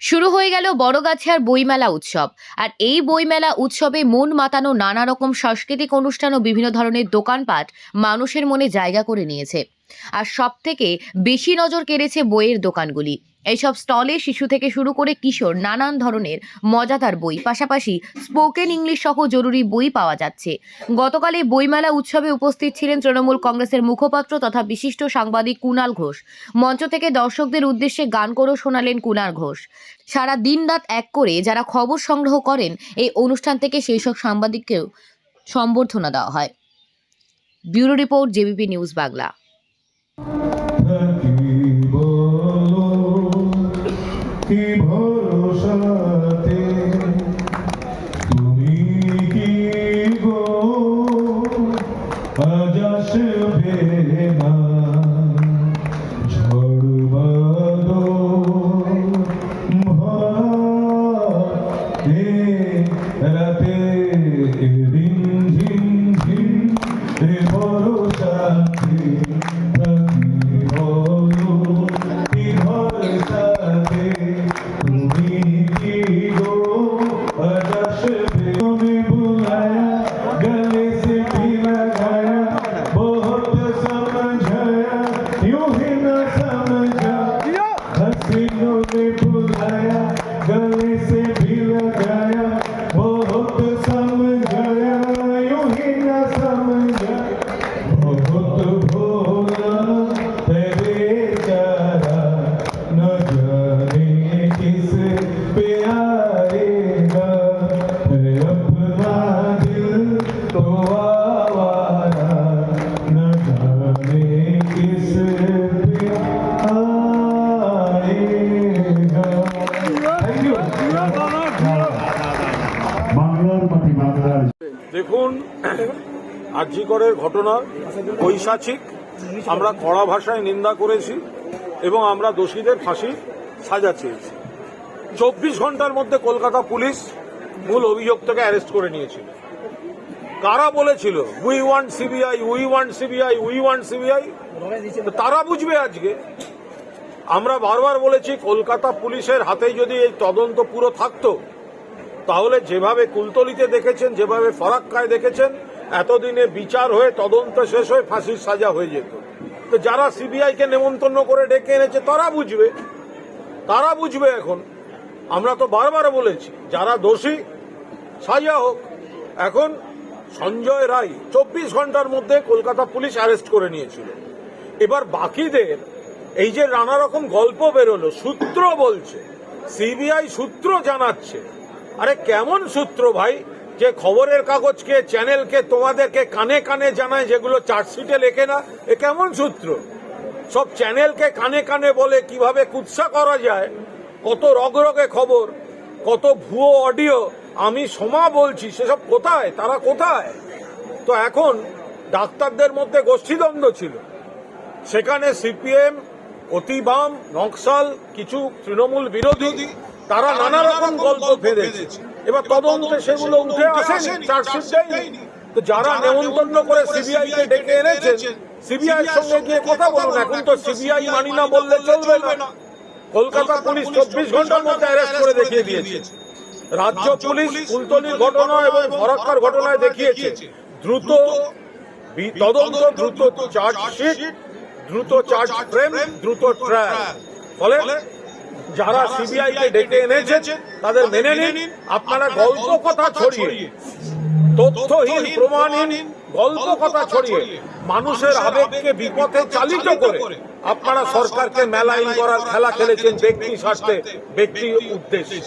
শুরু হয়ে গেল বড়গাছিয়ার বইমেলা উৎসব। আর এই বইমেলা উৎসবে মন মাতানো নানা রকম সাংস্কৃতিক অনুষ্ঠান ও বিভিন্ন ধরনের দোকানপাট মানুষের মনে জায়গা করে নিয়েছে। আর সব থেকে বেশি নজর কেড়েছে বইয়ের দোকানগুলি। এইসব স্টলে শিশু থেকে শুরু করে কিশোর নানান ধরনের মজাদার বই, পাশাপাশি স্পোকেন ইংলিশ সহ জরুরি বই পাওয়া যাচ্ছে। গতকাল এই বইমেলা উৎসবে উপস্থিত ছিলেন তৃণমূল কংগ্রেসের মুখপাত্র তথা বিশিষ্ট সাংবাদিক কুণাল ঘোষ। মঞ্চ থেকে দর্শকদের উদ্দেশ্যে গান করেও শোনালেন কুণাল ঘোষ। সারা দিন রাত এক করে যারা খবর সংগ্রহ করেন, এই অনুষ্ঠান থেকে সেই সব সাংবাদিককেও সম্বর্ধনা দেওয়া হয়। Bureau report JBP news Bangla. আসবে না ঝড় ভরে बुलाया, गले से भी लगाया, बहुत समझाया, यूँ ही बहुत भोला तेरे चारा न किस पे দেখুন আর্যিকরের ঘটনা ঐশাচিক আমরা কড়া ভাষায় নিন্দা করেছি এবং আমরা দোষীদের ফাঁসি সাজা চেয়েছি। চব্বিশ ঘণ্টার মধ্যে কলকাতা পুলিশ মূল অভিযুক্তকে অ্যারেস্ট করে নিয়েছিল। কারা বলেছিল we want CBI we want CBI we want CBI তারা বুঝবে আজকে। আমরা বারবার বলেছি, কলকাতা পুলিশের হাতে যদি এই তদন্ত পুরো থাকতো তাহলে যেভাবে কুলতলিতে দেখেছেন, যেভাবে ফরাক্কায় দেখেছেন, এতদিনে বিচার হয়ে তদন্ত শেষ হয়ে ফাঁসির সাজা হয়ে যেত। তো যারা সিবিআই কে নেমন্তন্ন করে ডেকে এনেছে, তারা বুঝবে। তারা বুঝবে এখন। আমরা তো বারবার বলেছি, যারা দোষী, সাজা হোক। এখন সঞ্জয় রায় চব্বিশ ঘণ্টার মধ্যে কলকাতা পুলিশ অ্যারেস্ট করে নিয়েছিল। এবার বাকিদের, এই যে নানা রকম গল্প বেরোলো, সূত্র বলছে, সিবিআই সূত্র জানাচ্ছে আরে কেমন সূত্র ভাই? যে খবরের কাগজকে, চ্যানেলকে তোমাদেরকে কানে কানে জানায় যেগুলো চার্জশিটে লেখে না, এ কেমন সূত্র? সব চ্যানেলকে কানে কানে বলে কীভাবে কুৎসা করা যায়? কত রগরগে খবর, কত ভুয়ো অডিও, আমি সমা বলছি, সেসব কোথায়? তারা কোথায়? তো এখন ডাক্তারদের মধ্যে গোষ্ঠীদ্বন্দ্ব ছিল। সেখানে সিপিএম, অতিবাম, নকশাল, কিছু তৃণমূল বিরোধী তারা নানা রকম গল্প ফেলেছে। এবার তদন্তে সেগুলো উঠে আসেনি, চার্জশিট দেয়নি। তো যারা নেমন্তন্ন করে সিবিআই কে ডেকে এনেছেন সিবিআই সঙ্গে গিয়ে কথা বলুন। এখন তো সিবিআই মানি না বললে চলবে না। কলকাতা পুলিশ চব্বিশ ঘণ্টার মধ্যে অ্যারেস্ট করে দেখিয়ে দিয়েছে। রাজ্য পুলিশ কুলতলির ঘটনা এবং ফরাক্কার ঘটনায় দেখিয়েছে। দ্রুত তদন্ত, দ্রুত চার্জশিট, দ্রুত চার্জ ফ্রেম, দ্রুত ট্রায়াল ফলে যারা সিবিআই কে ডেকে এনেছে তাদের মেনে নিন আপনারা গল্প কথা ছড়িয়ে তথ্যহীন প্রমাণহীন গল্প কথা ছড়িয়ে মানুষের আবেগকে বিপথে চালিত করে আপনারা সরকারকে মেলাইন করার খেলা খেলেছেন ব্যক্তি স্বার্থে ব্যক্তি উদ্দেশ্যে।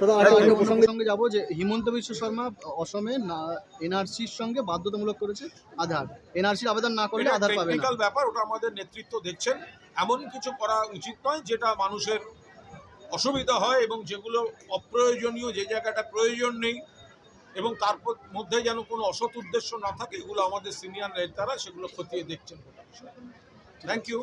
দাদা আরেকটা অন্য প্রসঙ্গে যাব যে হিমন্ত বিশ্ব শর্মা অসমে এনআরসির সঙ্গে বাধ্যতামূলক করেছে আধার। এনআরসির আবেদন না করলে আধার পাবে না। ব্যাপার ওটা আমাদের নেতৃত্ব দেখছেন। এমন কিছু করা উচিত নয় যেটা মানুষের অসুবিধা হয় এবং যেগুলো অপ্রয়োজনীয়, যে জায়গাটা প্রয়োজন নেই এবং তার মধ্যে যেন কোনো অসৎ উদ্দেশ্য না থাকে, এগুলো আমাদের সিনিয়র নেতারা সেগুলো খতিয়ে দেখছেন থ্যাংক ইউ